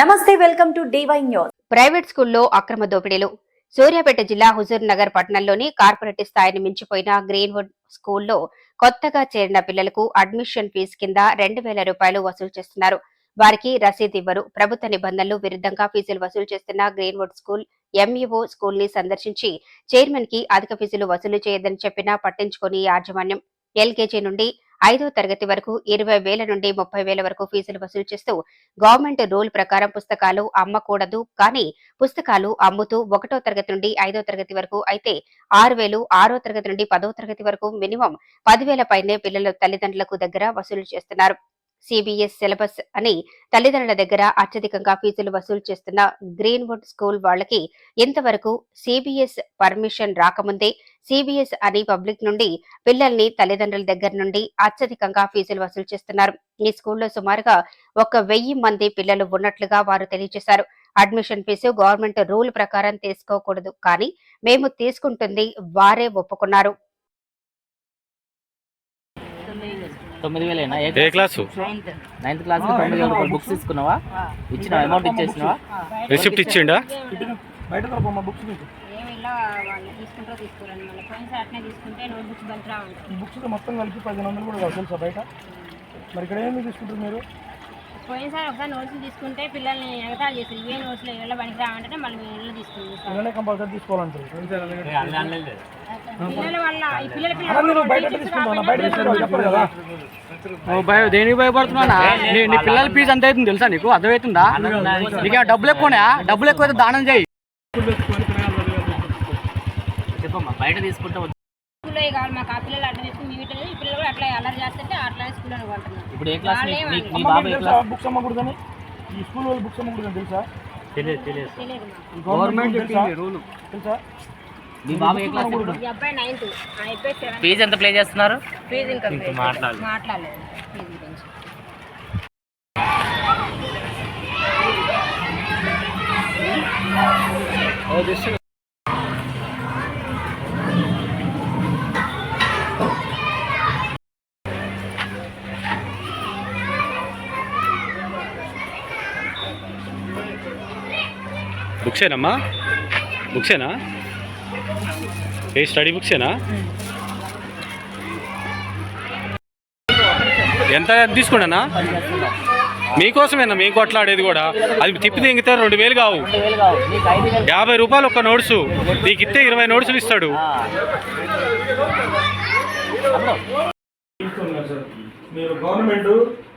నమస్తే welcome to D Y news. Private స్కూల్లో అక్రమ దోపిడీలు. సూర్యాపేట జిల్లా హుజూర్ నగర్ పట్టణంలోని కార్పొరేట్ స్థాయిని మించిపోయిన గ్రీన్వుడ్ స్కూల్లో కొత్తగా చేరిన పిల్లలకు అడ్మిషన్ ఫీజు కింద రెండు వేల రూపాయలు వసూలు చేస్తున్నారు. వారికి రసీదు ఇవ్వరు. ప్రభుత్వ నిబంధనలు విరుద్ధంగా ఫీజులు వసూలు చేస్తున్న గ్రీన్వుడ్ స్కూల్ ఎంఈఓ స్కూల్ని సందర్శించి చైర్మన్కి అధిక ఫీజులు వసూలు చేయదని చెప్పినా పట్టించుకొని యాజమాన్యం. ఎల్కేజీ నుండి ఐదో తరగతి వరకు ఇరవై వేల నుండి ముప్పై వేల వరకు ఫీజులు వసూలు చేస్తూ గవర్నమెంట్ రూల్ ప్రకారం పుస్తకాలు అమ్మకూడదు. కానీ పుస్తకాలు అమ్ముతూ ఒకటో తరగతి నుండి ఐదో తరగతి వరకు అయితే ఆరు వేలు ఆరో తరగతి నుండి పదో తరగతి వరకు మినిమం పదివేల పైనే పిల్లల తల్లిదండ్రులకు దగ్గర వసూలు చేస్తున్నారు. సిబిఎస్ సిలబస్ అని తల్లిదండ్రుల దగ్గర అత్యధికంగా ఫీజులు వసూలు చేస్తున్న గ్రీన్వుడ్ స్కూల్ వాళ్ళకి ఇంతవరకు సిబిఎస్ పర్మిషన్ రాకముందే సిబిఎస్ అని పబ్లిక్ నుండి పిల్లల్ని తల్లిదండ్రుల దగ్గర నుండి అత్యధికంగా ఫీజులు వసూలు చేస్తున్నారు. ఈ స్కూల్లో సుమారుగా ఒక వెయ్యి మంది పిల్లలు ఉన్నట్లుగా వారు తెలియజేశారు. అడ్మిషన్ ఫీజు గవర్నమెంట్ రూల్ ప్రకారం తీసుకోకూడదు కానీ మేము తీసుకుంటుంది వారే ఒప్పుకున్నారు. తొమ్మిది వేలేనా? ఏ ఏ క్లాసు? నైన్త్. క్లాస్కి తొమ్మిది వేల రూపాయలు బుక్స్. తీసుకున్నావా? ఇచ్చిన అమౌంట్ ఇచ్చేసినావా? రిసిప్ట్ ఇచ్చిండా? బయట బుక్స్ మీకు. ఏమిలో వాళ్ళు తీసుకుంటారో తీసుకోరండి మళ్ళీ పోయినసారి అట్నే తీసుకుంటే నోట్ బుక్స్ మొత్తం కలిపి పదిహేను వందలు కూడా కాదు తెలుసా బయట? మరి ఇక్కడ ఏమి తీసుకుంటారు మీరు? పోయినసారి ఒకసారి నోట్స్లు తీసుకుంటే పిల్లల్ని ఎగతాళి చేస్తారు ఇవే నోట్స్లో ఇళ్ళ పనికి రావంటే మళ్ళీ మేము ఇళ్ళు తీసుకుంటాం కంపల్సరీ తీసుకోవాలంటారు. పిల్లల వల్ల ఈ పిల్లల అలా నేను బయట పిల్లలు తీసుకుంటాను బయట తీసుకుంటాను చెప్పరు కదా. ఓ భయ దేనికి భయపడుతున్నా నీ నీ పిల్లల ఫీజు ఎంత అవుతుంది తెలుసా నీకు? అర్థమవుతుందా? నీకు డబ్బులు ఎక్కువనా డబ్బులు ఎక్కువైతే దానం చేయి. చెప్పమ్మా బయట తీసుకుంటే. స్కూల్లో కావాలి మాకు ఆ పిల్లలు అట్లా తీసుకుని మీ వీటిలో ఈ పిల్లలు కూడా అట్లా అల్లరి చేస్తుంటే అట్లా స్కూల్లో ఇప్పుడు ఏ క్లాస్ బాబు ఏ క్లాస్? బుక్స్ అమ్మకూడదని? ఈ స్కూల్ వాళ్ళు బుక్స్ అమ్మకూడదని తెలుసా? తెలియదు తెలియదు తెలియదు మాకు. గవర్నమెంట్ రూల్ తెలుసా? మీ బాబు ఏ క్లాస్ ఇప్పుడు ఈ అబ్బాయి నైన్త్ ఆ అబ్బాయి సెవెంత్ ఫీజు ఎంత ప్లే చేస్తున్నారు? ఫీజు ఇంకా మాట్లాడలేదు. మాట్లాడలేదు. ఫీజు గురించి. బుక్సేనమ్మా? బుక్సేనా? ఏ స్టడీ బుక్సేనా? ఎంత తీసుకున్నానా? మీకోసమేనా? మేము కొట్లాడేది కూడా. అది తిప్పి తింగితే రెండు వేలు కావు. యాభై రూపాయలు ఒక నోట్సు. నీకు ఇస్తే ఇరవై నోట్సులు ఇస్తాడు ఆ. అప్పుడు తీసుకున్నారు సార్ మీరు గవర్నమెంట్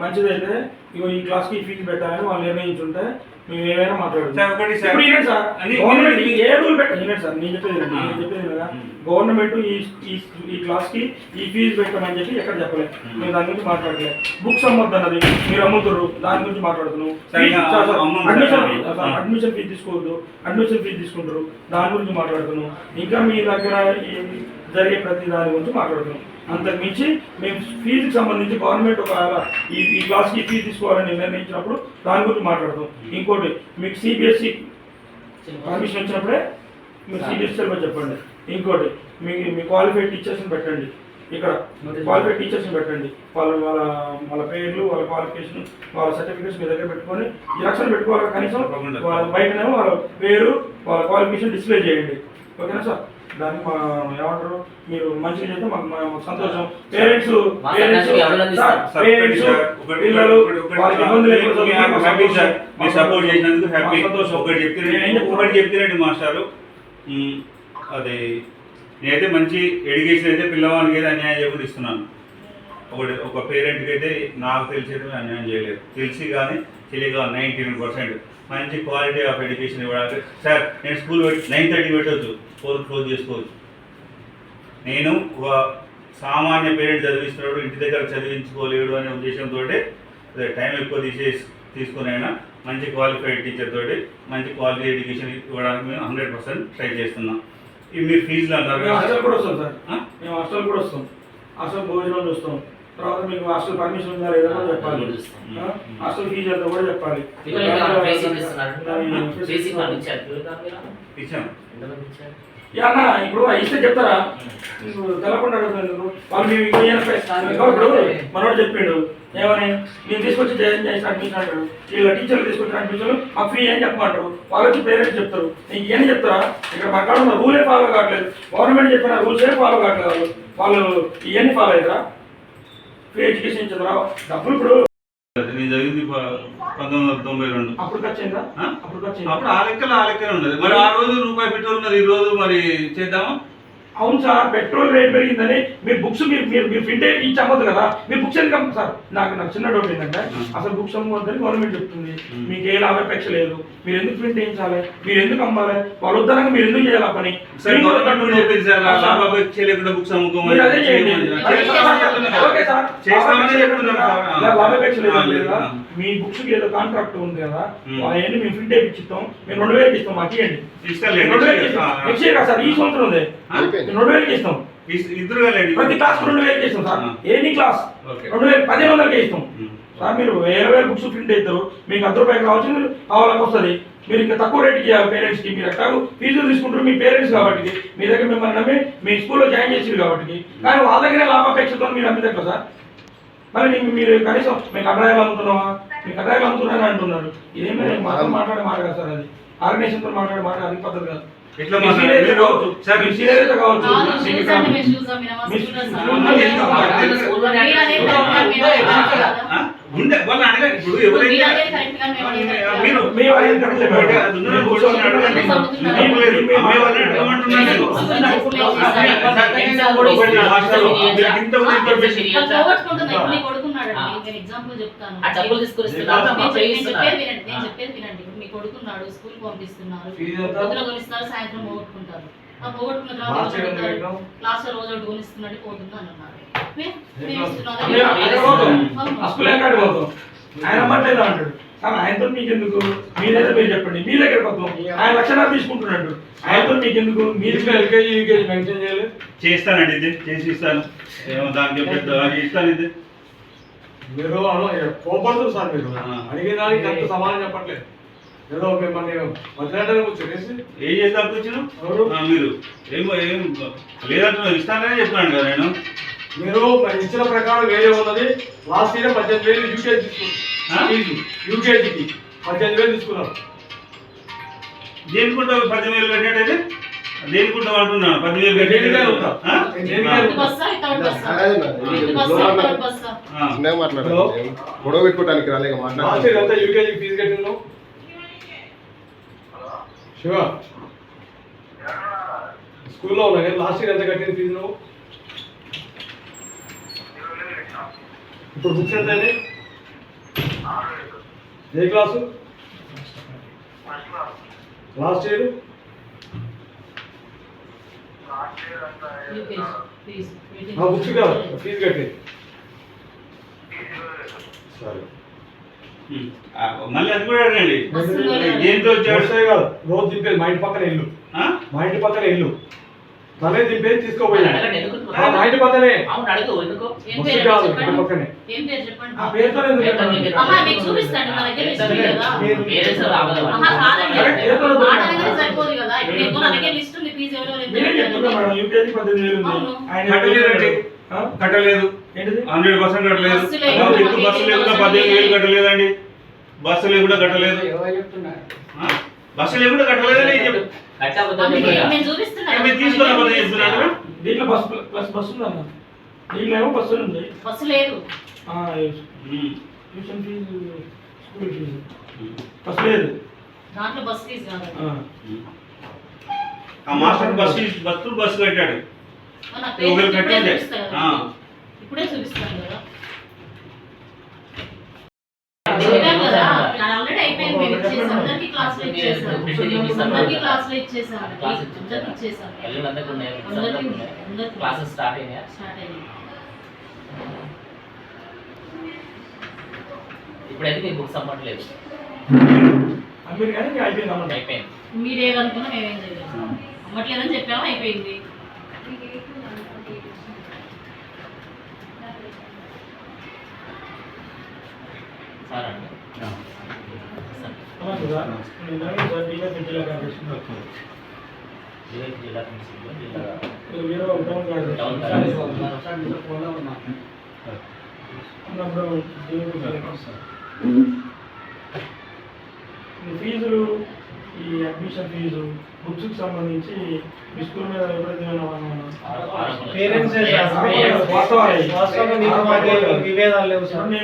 మంచిదైతే ఇగో ఈ క్లాస్కి ఫీజు పెట్టాలని వాళ్ళు నిర్ణయించుంటే మేము ఏమైనా గవర్నమెంట్ ఈ ఈ ఈ క్లాస్కి ఈ ఫీజు పెట్టమని చెప్పి ఎక్కడ చెప్పలేదు మేము దాని గురించి మాట్లాడలేదు బుక్స్ అమ్మొద్దు అన్నది మీరు అమ్ముతున్నారు దాని గురించి మాట్లాడుతున్నాం. అడ్మిషన్ ఫీజు తీసుకోవద్దు అడ్మిషన్ ఫీజు తీసుకుంటారు దాని గురించి మాట్లాడుతున్నాం. ఇంకా మీ దగ్గర జరిగే ప్రతి దాని గురించి మాట్లాడుతున్నాం. అంతకు మించి మేము ఫీజుకి సంబంధించి గవర్నమెంట్ ఒక ఈ ఈ క్లాస్కి ఫీజు తీసుకోవాలని నిర్ణయించినప్పుడు దాని గురించి మాట్లాడతాం ఇంకోటి మీకు సిబిఎస్ఈ పర్మిషన్ వచ్చినప్పుడే మీరు సిబిఎస్ఈ సిలబస్ చెప్పండి. ఇంకోటి మీ మీ క్వాలిఫైడ్ టీచర్స్ని పెట్టండి. ఇక్కడ క్వాలిఫైడ్ టీచర్స్ని పెట్టండి. వాళ్ళ వాళ్ళ వాళ్ళ పేర్లు వాళ్ళ క్వాలిఫికేషన్ వాళ్ళ సర్టిఫికేట్స్ మీ దగ్గర పెట్టుకొని ఈ రక్షణ పెట్టుకోవాలి కనీసం. వాళ్ళ బయటనేమో వాళ్ళ పేరు వాళ్ళ క్వాలిఫికేషన్ డిస్ప్లే చేయండి. ఓకేనా సార్? దానికి మా ఏమంటారు? మీరు మంచిగా చేస్తే మాకు సంతోషం. పేరెంట్స్ పేరెంట్స్ పిల్లలు వాళ్ళకి సార్, ఇబ్బంది మీకు లేకుండా హ్యాపీ మాకు హ్యాపీ సార్. సంతోషం. మీరు సపోర్ట్ చేసినందుకు హ్యాపీ సంతోషం. ఒకటి నేను చెప్తున్నాడు చెప్తున్నా. ఒకటి చెప్తున్నాడు మాస్టారు. అదే నేనైతే మంచి ఎడ్యుకేషన్ అయితే పిల్లవానికి అయితే అన్యాయం చేయకుండా ఇస్తున్నాను. ఒకటి ఒక పేరెంట్కి అయితే నాకు తెలిసి అయితే అన్యాయం చేయలేదు. తెలిసి కానీ తెలియక నైంటీ నైన్ పర్సెంట్ మంచి క్వాలిటీ ఆఫ్ ఎడ్యుకేషన్ ఇవ్వడానికి. సార్ నేను స్కూల్ నైన్ థర్టీ పెట్టవచ్చు ఫోర్ క్లోజ్ చేసుకోవచ్చు. నేను ఒక సామాన్య పేరెంట్ చదివిస్తున్నాడు ఇంటి దగ్గర చదివించుకోలేడు అనే ఉద్దేశంతో టైం ఎక్కువ తీసేసి తీసుకునైనా మంచి క్వాలిఫైడ్ టీచర్ తోటి మంచి క్వాలిటీ ఎడ్యుకేషన్ ఇవ్వడానికి మేము హండ్రెడ్ పర్సెంట్ ట్రై చేస్తున్నాం. ఇవి మీరు ఫీజులు అంటారు హాస్టల్ కూడా వస్తాం సార్. ఆ? మేము హాస్టల్ కూడా వస్తాం. హాస్టల్ భోజనం చూస్తాం తర్వాత మీకు హాస్టల్ పర్మిషన్ ఉందా లేదా కూడా చెప్పాలి? హాస్టల్ ఫీజు ఎంత కూడా చెప్పాలి. ఇచ్చాం. అన్న ఇప్పుడు ఇస్తే చెప్తారా? తెలకుండా అడుగుతాను? వాళ్ళు మేము ఇంకో ఇప్పుడు మనోడు చెప్పిండు. ఏమని? నేను తీసుకొచ్చి జాయిన్ చేసి అడ్మిషన్ అంటాడు వీళ్ళ టీచర్లు తీసుకొచ్చిన అడ్మిషన్ మాకు ఫ్రీ అని చెప్పమంటారు. వాళ్ళకి పేరెంట్స్ చెప్తారు. నీకు ఏం చెప్తారా? ఇక్కడ మన కాడ రూలే ఫాలో కావట్లేదు. గవర్నమెంట్ చెప్పిన రూల్సే ఫాలో కావట్లేదు. వాళ్ళు వాళ్ళు ఇవన్నీ ఫాలో అవుతారా ఫ్రీ ఎడ్యుకేషన్ ఇచ్చారా డబ్బులు ఇప్పుడు ప- పంతొమ్మిది వందల తొంభై రెండు. అప్పుడు ఆ? లెక్కలు ఆ లెక్కనే ఉన్నది మరి ఆ రోజు రూపాయి పెట్రోల్ ఉన్నది ఈ రోజు మరి చేద్దామా? అవును సార్ పెట్రోల్ రేట్ పెరిగిందని మీరు బుక్స్ మీరు మీరు మీరు ప్రింట్ ఇచ్చి అమ్మదు కదా. మీరు బుక్స్ ఎందుకు అమ్మ- సార్ నాకు నాకు చిన్న డౌట్ ఏంటంటే అసలు బుక్స్ అమ్మవద్దని గవర్నమెంట్ చెప్తుంది. మీకు ఏ లాభాపేక్ష లేదు. మీరు ఎందుకు ప్రింట్ చేయించాలి మీరు ఎందుకు అమ్మాలి? వాళ్ళు వద్దనగా మీరు ఎందుకు చేయాలి పని? బుక్స్ అమ్ముకోమని మీరు అదే చేయండి. చేయమని ఓకే సార్. లాభాపేక్ష లేదు మీ బుక్స్కి ఏదో కాంట్రాక్ట్ ఉంది కదా. అవన్నీ మేము ప్రింట్ చేయించిస్తాం మేము రెండు వేలకి ఇస్తాం మాకు ఇవ్వండి ఇస్తానులేండి. రెండు వేలకి ఇస్తాం ఆ, నెక్స్ట్ ఇయర్ కదా సార్ ఈ సంవత్సరం ఉంది. రెండు వేలకి ఇస్తాం ఇస్- ఇద్దరు ప్రతి క్లాస్ రెండు వేలకి ఇస్తాం సార్. Any class. రెండు వేలు పదిహేను వందలకి ఇస్తాం. సార్ మీరు వేల వేల బుక్స్ ప్రింట్ అవుతారు మీకు అర్ధ రూపాయలు కావచ్చు మీరు కావాలకు వస్తుంది. మీరు ఇంకా తక్కువ రేటుకి ఇవ్వాలి పేరెంట్స్కి మీరు ఎట్లా ఫీజులు తీసుకుంటారు? మీ పేరెంట్స్ కాబట్టి. మీ దగ్గర మిమ్మల్ని నమ్మి మీ స్కూల్లో జాయిన్ చేసారు కాబట్టి. కానీ వాళ్ళ దగ్గరే లాభాపేక్షతో మీరు ఎట్లా సార్? మరి నీకు మీరు కనీసం మీకు అభిప్రాయాలు అమ్ముతున్నావా మీకు అభిప్రాయాలు అమ్ముతున్నారని అంటున్నారు ఇదేమీ మాట్లాడే. మాట కదా సార్ అది. ఆర్గనైజేషన్తో మాట్లాడే మాట అది పద్ధతి కాదు. ఎట్లా మీ మాట్లాడాలి? సీనియర్ అయితే కావచ్చు. సార్ మీ సీనియర్ అయితే కావచ్చు? ఉండే వాళ్ళు అడగండి ఇప్పుడు మీరు మీ అది కూర్చొని అడగండి. వాళ్ళని అడగమంటున్నాను చెప్తాను. కొడుకున్నాడు స్కూల్ పంపిస్తున్నారు? పొద్దున కొనిస్తారు సాయంత్రం పోగొట్టుకుంటారు. ఆ పోగొట్టుకున్న తర్వాత క్లాస్లో రోజు కొనిస్తున్నాడు పోతుంది అని అన్నారు ఆయన అమ్మట్లేదు అంటాడు? కానీ ఆయనతో మీకు ఎందుకు మీరైతే మీరు చెప్పండి. మీ దగ్గర పోతాం ఆయన లక్షణాలు తీసుకుంటున్నాడు. ఆయనతో మీకు ఎందుకు మీరు ఎల్కేజీ యూకేజీ మెన్షన్ చేయాలి. చేస్తానండి ఇది. చేసి ఇస్తాను. ఏమో దానికి ఇస్తాను ఇది. మీరు కోపడుతుంది సార్ మీరు. అడిగిన దానికి అంత సమాధానం చెప్పట్లేదు. ఏదో మిమ్మల్ని వదిలేటని కూర్చొని ఏం చేద్దాం కూర్చున్నాం ఎవరు? మీరు. ఏం ఏం లేదంటున్నా ఇస్తానని చెప్తున్నాను కదా నేను. మీరు ఇచ్చిన ప్రకారం వేరే ఉన్నది. లాస్ట్ ఇయర్ పద్దెనిమిది వేలు యూకేజీ ఆ? తీసుకున్నారు యూకేజీకి పద్దెనిమిది వేలు తీసుకున్నారు. దేనికుంటావు పదివేలు కట్టాడైతే దేనికుంటావు అంటున్నాను? ఆ. చిన్నగా మాట్లాడాలి గొడవ పెట్టుకోవడానికి రాలేక లాస్ట్ మాట్లాడాలి యూకేజీ ఫీజు కట్టిందో శివ. స్కూల్లో ఉన్నా కానీ లాస్ట్ ఇయర్ ఎంత కట్టింది ఫీజు నువ్వు? ఇప్పుడు బుక్స్ ఎంత అయినాయి? ఏ క్లాసు? Last year? బుక్స్ కాదు ఫీజు కట్టేది సరే. మళ్ళీ అది కూడా అడగండి దేంతో వచ్చాడు కాదు? రోజు దింపేది మా ఇంటి పక్కన ఇల్లు. ఆ? మా ఇంటి పక్కన ఇల్లు. తనే దింపేది తీసుకోపోయాడు మా ఇంటి పక్కనే. కాదు ఇంటి పక్కనే. ఏం పేరు చెప్పండి? ఆ పేరుతో చూపిస్తాను? కట్టలేదు. హండ్రెడ్ పర్సెంట్ కట్టలేదు. బస్సు విత్ బస్సు లేకుండా పదిహేను వేలు కట్టలేదండి. బస్సు లేకుండా కట్టలేదు. ఆ? బస్సు లేకుండా కట్టలేదని పని చెప్తున్నారు? దీంట్లో బస్ ప్లస్ బస్సు ఉంది అన్న దీంట్లో ఏమో బస్సు ఉంది బస్సు? లేదు ఆ, tuition fees school fees. Bus లేదు. దాంట్లో బస్ ఫీజు ఆ. ఆ మాస్టర్ బస్సు బస్సు బస్సు కట్టాడు. ఒకవేళ ఇప్పుడే చూపిస్తాను కదా. ఆల్రెడీ అయిపోయింది మేము ఇచ్చేసాం అందరికి క్లాస్లో ఇచ్చేసాం అందరికి క్లాస్లో ఇచ్చేసాం అందరికి ఇచ్చేసాం అందరికి క్లాసెస్ స్టార్ట్ అయినాయా? స్టార్ట్ ఇప్పుడైతే మీకు బుక్స్ అమ్మట్లేదు అయిపోయింది అన్నమాట అయిపోయింది. మీరు ఏదనుకున్నా మేమేం చేయలేదు అమ్మట్లేదని చెప్పాము? అయిపోయింది. సార్ డీవైపీ జిల్లా వేరే ఒక టౌన్ ఫీజులు ఈ అడ్మిషన్ ఫీజు బుక్స్కి సంబంధించి మీ స్కూల్ మీద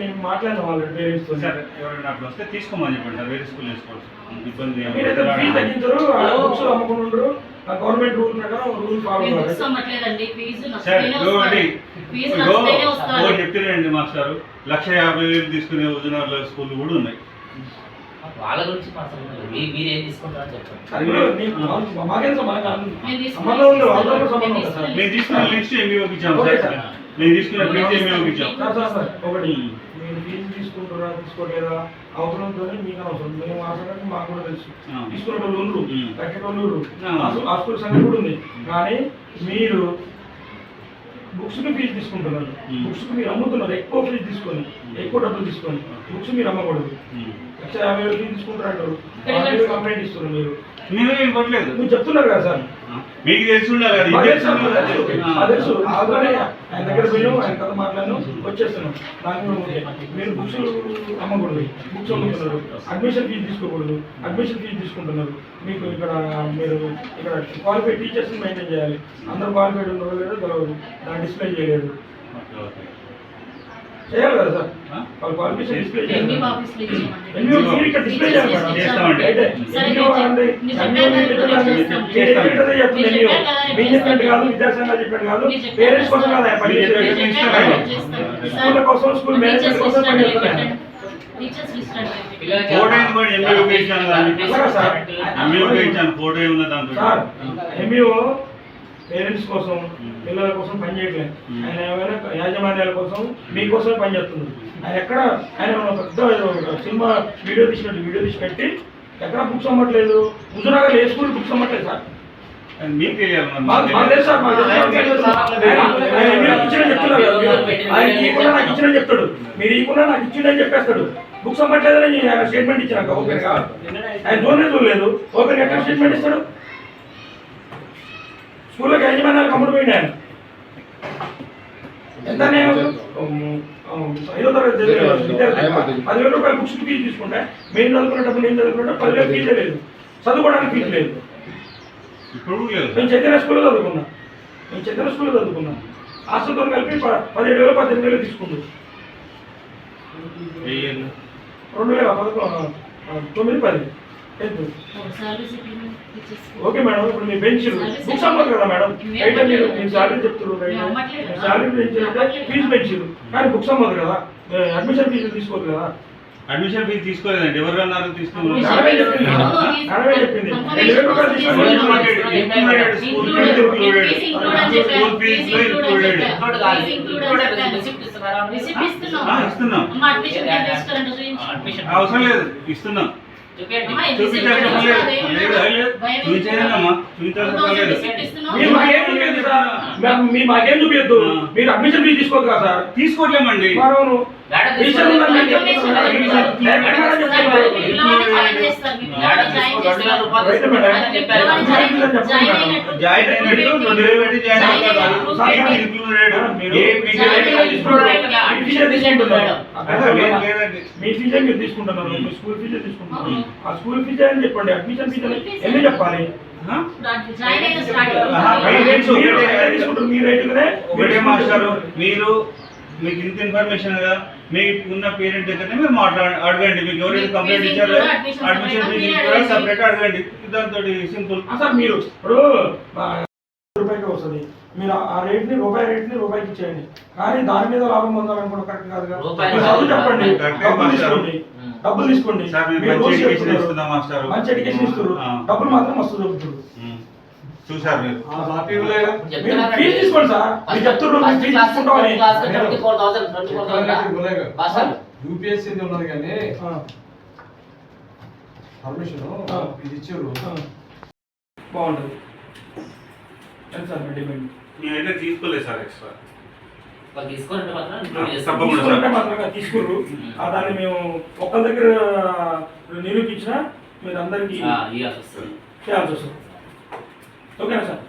నేను మాట్లాడిన వాళ్ళు పేరెంట్స్తో సార్ ఎవరైనా అట్లా వస్తే తీసుకోమని చెప్పండి సార్ వేరే స్కూల్ వేసుకోవచ్చు ఇబ్బంది తగ్గించరు ఆ బుక్స్ అమ్ముకుంటారు గవర్నమెంట్ రూల్ ప్రకారం రూల్ ఫాలో మేము బుక్స్ చెప్తున్నారండి మాస్టారు లక్ష యాభై వేలు తీసుకునే హుజనగర్లో స్కూల్ కూడా ఉన్నాయి. వాళ్ళ గురించి మీరు మీరేం తీసుకుంటారని చెప్పండి. తీసుకున్న నేను ఫీజు ఒకటి మీరు ఫీజు తీసుకుంటారా అవసరంతో మీకు అవసరం మేము మాకు కూడా తెలుసు. ఆ. తీసుకునే వాళ్ళు ఉండ్రు. ఉమ్. కట్టే వాళ్ళు ఉండ్రు. ఆ. ఆ స్కూ- ఆ స్కూల్ సంగతి కూడా ఉంది. కానీ మీరు బుక్స్కి ఫీజు తీసుకుంటున్నారు. ఉమ్. బుక్స్కి మీరు అమ్ముతున్నారు. ఎక్కువ ఫీజు తీసుకొని ఎక్కువ డబ్బులు తీసుకొని బుక్స్ మీరు అమ్మకూడదు. లక్ష యాభై వేలు ఫీజు తీసుకుంటారు కంప్లైంట్ ఇస్తున్నారు మీరు. మేమే ఇవ్వట్లేదు. మీరు చెప్తున్నారు కదా సార్. మీకు తెలిసి ఉండాలి తెలుసు. ఆల్రెడీ ఆయన దగ్గర పోయాం ఆయన కథ మాట్లాడాను వచ్చేస్తున్నాం. మీరు బుక్స్ అమ్మకూడదు. బుక్స్ అమ్ముతున్నారు అడ్మిషన్ ఫీజు తీసుకోకూడదు. అడ్మిషన్ ఫీజు తీసుకుంటున్నారు. మీకు ఇక్కడ మీరు ఇక్కడ క్వాలిఫైడ్ టీచర్స్ మెయింటైన్ చేయాలి. అందరూ క్వాలిఫైడ్ ఉన్నారో లేదో తెలియదు దాన్ని డిస్ప్లే చేయలేదు. చేయాలి కదా సార్? వాళ్ళు డిస్ప్లే చేయాలి. ఇక్కడ డిస్ప్లే చేయాలి. మేడం. చేస్తామండి. అయితే చెప్తుంది మీరు చెప్పినట్టు కాదు పేరెంట్స్ కోసం కదా, పని. స్కూళ్ళ కోసం స్కూల్ మేనేజ్మెంట్ కోసం పని ఫోటో ఇచ్చాను. దాన్ని ఇచ్చాను దాంతో సార్ ఎంఈఓ పేరెంట్స్ కోసం పిల్లల కోసం పని చేయట్లేదు. ఆయన ఏమైనా యాజమాన్యాల కోసం మీకోసమే పని చేస్తున్నారు. ఆయన ఎక్కడ ఆయన ఒక పెద్ద సినిమా వీడియో తీసినట్టు వీడియో తీసి పెట్టి ఎక్కడ బుక్స్ అమ్మట్లేదు? హుజురాగా ఏ స్కూల్ బుక్స్ అమ్మట్లేదు సార్. మీకు తెలియాలి. ఆయన- ఇవ్వకుండా నాకు ఇచ్చిన చెప్తాడు. మీరు ఇవ్వకుండా నాకు ఇచ్చిండని చెప్పేస్తాడు. బుక్స్ అమ్మట్లేదని ఆయన స్టేట్మెంట్ ఇచ్చినాక ఓపెన్గా ఆయన చూడలేదు చూడలేదు. ఓపెన్ ఎక్కడ స్టేట్మెంట్ ఇస్తాడు? స్కూల్లోకి యజమానాలు కమ్ముడు పోయింది ఆయన ఎంత నేను ఐదో తరగతి పదివేల రూపాయలు బుక్స్ ఫీజు తీసుకుంటే మేము చదువుకునేటప్పుడు నేను చదువుకున్నట్టు పదివేలు ఫీజే లేదు. చదువుకోవడానికి ఫీజు లేదు. నేను చైతన్య స్కూల్లో చదువుకున్నా. నేను చైతన్య స్కూల్లో చదువుకున్నా. హాస్టల్తో కలిపి పదిహేడు వేలు పద్దెనిమిది వేలు తీసుకుంది. రెండు వేల పదకొండు తొమ్మిది పది. ఓకే మేడం ఇప్పుడు మీ బెంచ్ బుక్స్ అమ్మదు కదా మేడం? అయితే మీరు మీ శాలరీ చెప్తున్నారు. శాలరీ పెంచారంటే ఫీజు పెంచారు కానీ బుక్స్ అమ్మదు కదా? అడ్మిషన్ ఫీజు తీసుకోదు కదా? అడ్మిషన్ ఫీజు తీసుకోలేదండి. ఎవరు అన్నారు తీసుకున్నారు మేడమే చెప్పింది. మేడమే చెప్పింది. రెండు వేల రూపాయలు తీసుకొని Included, school fees included. Fees include అని చెప్పాను School fees ఫీజు ఇంక్లూడ్ అని included. చెప్పాను ఫీజు ఇంక్లూడ్ అని చెప్పాను రిసిప్ట్ ఇస్తున్నాం. ఆ, ఇస్తున్నాం. అమ్మ అడ్మిషన్ ఫీజు తీసుకురండి చూపించు. అవసరం లేదు. ఇస్తున్నాం. మీరు మాకేం చూపించద్దు మీరు అడ్మిషన్ ఫీజు తీసుకోదు కదా సార్. తీసుకోవట్లేమండి. మీ జాయిన్ జాయిన్ అయినట్టు రెండు వేలు పెట్టి జాయిన్ ఫీజు ఇంక్లూడెడ్ ఏ మీ ఫీజే మీరు తీసుకుంటున్నారు మీ స్కూల్ ఫీజే తీసుకుంటున్నారు ఆ స్కూల్ ఫీజే అని చెప్పండి అడ్మిషన్ ఫీజు ఎన్ని చెప్పాలి మీరు మీకు ఎక్కడ ఇన్ఫర్మేషన్ కదా మీరు మీకు ఉన్న పేరెంట్ దగ్గరనే మీరు మాట్లాడ అడగండి. మీకు ఎవరైతే కంప్లైంట్ ఇచ్చారో? అడ్మిషన్ ఫీజు కూడా. సపరేట్ అడగండి. దాంతో సింపుల్. సార్ మీరు ఇప్పుడు రూపాయికి వస్తుంది. మీరు ఆ- రేట్ని రూపాయి రేట్ని రూపాయికి ఇచ్చేయండి. కానీ దాని మీద లాభం పొందాలనుకోవడం కరెక్ట్ కాదు చెప్పండి. తీసుకోండి. డబ్బులు తీసుకోండి. సార్ మేము మీరు మంచి ఎడ్యుకేషన్ చెప్తున్నారు. ఇస్తున్నాం మాస్టర్. మంచి ఎడ్యుకేషన్ ఇస్తారు ఆ. డబ్బులు మాత్రం మస్తు దొరుకుతుంది చూసారు మీరు. తీసుకోండి సార్. మీరు చెప్తున్నారు మీరు ఫీజు తీసుకుంటామని యూపీఎస్సీ ఉన్నది కానీ పర్మిషన్. ఇది ఇచ్చారు. బాగుంటుంది. సార్ మీ డిమాండ్? మేమైతే తీసుకోలేదు సార్ ఎక్స్ట్రా. మాత్రం. తీసుకుంటే తీసుకుర్రు ఆ దాన్ని మేము ఒక్కరి దగ్గర నిరూపించినా మీరు అందరికీ చేయాల్సి వస్తుంది. ఓకేనా సార్ థ్యాంక్ యూ